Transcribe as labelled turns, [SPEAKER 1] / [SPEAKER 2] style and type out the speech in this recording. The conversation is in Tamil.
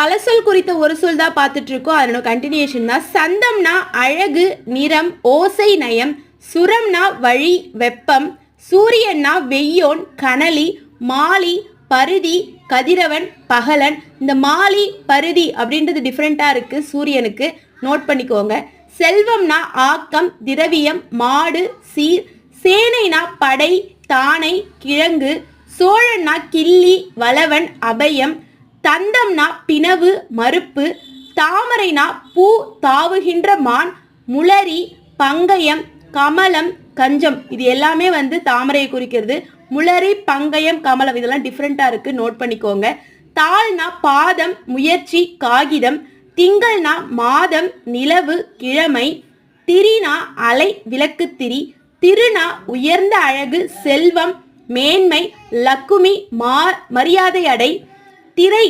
[SPEAKER 1] பலசொல் குறித்த ஒரு சொல் தான் பார்த்துட்டு இருக்கோம் அதனோட கண்டினியூஷன் தான். சந்தம்னா அழகு நிறம் ஓசை நயம். சுரம்னா வழி வெப்பம். சூரியன்னா வெய்யோன் கனலி மாலி பருதி கதிரவன் பகலன். இந்த மாலி பருதி அப்படின்றது டிஃப்ரெண்ட்டாக இருக்குது சூரியனுக்கு. நோட் பண்ணிக்கோங்க. செல்வம்னா ஆக்கம் திரவியம் மாடு சீர். சேனைனா படை தானை கிழங்கு. சோழன்னா கிள்ளி வளவன் அபயம். தந்தம்னா பிணவு மறுப்பு. தாமரைனா பூ தாவுகின்ற மான் முளரி பங்கயம் கமலம் கஞ்சம். இது எல்லாமே வந்து தாமரையை குறிக்கிறது. முளரி பங்கயம் கமலம் இதெல்லாம் டிஃப்ரெண்ட்டாக இருக்குது நோட் பண்ணிக்கோங்க. தாள்னா பாதம் முயற்சி காகிதம். திங்கள்னா மாதம் நிலவு கிழமை. திரினா அலை விளக்குத்திரி திருனா உயர்ந்த அழகு செல்வம் மேன்மை லக்குமி மா மரியாதை அடை. திரை.